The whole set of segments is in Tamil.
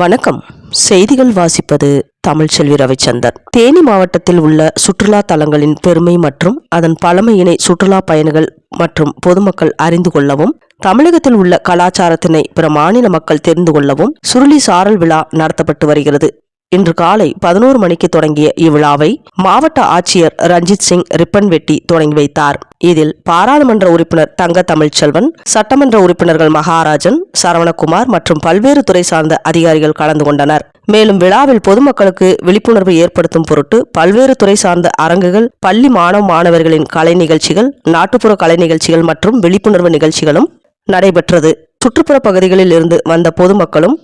வணக்கம். செய்திகள் வாசிப்பது தமிழ்ச்செல்வி ரவிச்சந்தர். தேனி மாவட்டத்தில் உள்ள சுற்றுலா தலங்களின் பெருமை மற்றும் அதன் பழமையினை சுற்றுலா பயணிகள் மற்றும் பொதுமக்கள் அறிந்து கொள்ளவும் தமிழகத்தில் உள்ள கலாச்சாரத்தினை பிற மாநில மக்கள் தெரிந்து கொள்ளவும் சுருளி சாரல் விழா நடத்தப்பட்டு வருகிறது. இன்று காலை பதினோரு மணிக்கு தொடங்கிய இவ்விழாவை மாவட்ட ஆட்சியர் ரஞ்சித் சிங் ரிப்பன் வெட்டி தொடங்கி வைத்தார். இதில் பாராளுமன்ற உறுப்பினர் தங்க தமிழ்ச்செல்வன் சட்டமன்ற உறுப்பினர்கள் மகாராஜன் சரவணகுமார் மற்றும் பல்வேறு துறை சார்ந்த அதிகாரிகள் கலந்து கொண்டனர். மேலும் விழாவில் பொதுமக்களுக்கு விழிப்புணர்வு ஏற்படுத்தும் பொருட்டு பல்வேறு துறை சார்ந்த அரங்குகள் பள்ளி மாணவ மாணவர்களின் கலை நிகழ்ச்சிகள் நாட்டுப்புற கலை நிகழ்ச்சிகள் மற்றும் விழிப்புணர்வு நிகழ்ச்சிகளும் நடைபெற்றது. சுற்றுப்புற பகுதிகளில் இருந்து வந்த பொதுமக்களும்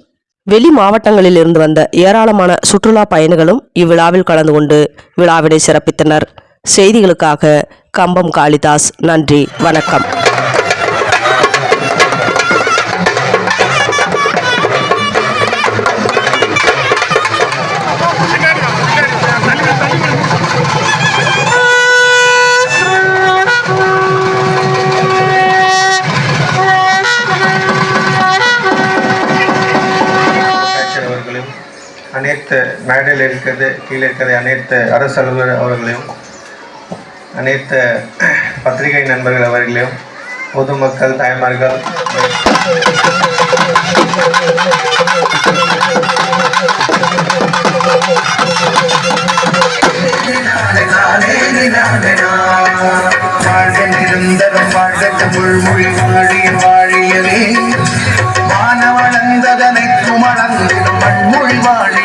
வெளி மாவட்டங்களில் இருந்து வந்த ஏராளமான சுற்றுலா பயணிகளும் இவ்விழாவில் கலந்து கொண்டு விழாவினை சிறப்பித்தனர். செய்திகளுக்காக கம்பம் காளிதாஸ் நன்றி வணக்கம். அனைத்து மேடையில் இருக்கிறது கீழே இருக்கிற அனைத்து அரசு அலுவலர் அவர்களையும் அனைத்து பத்திரிகை நண்பர்கள் அவர்களையும் பொதுமக்கள் தாய்மார்கள் நிரந்தரம் வாழ்க தமிழ் மொழி வாழிய வாழியவே குமணந்திடும் மண்மொழி வாழி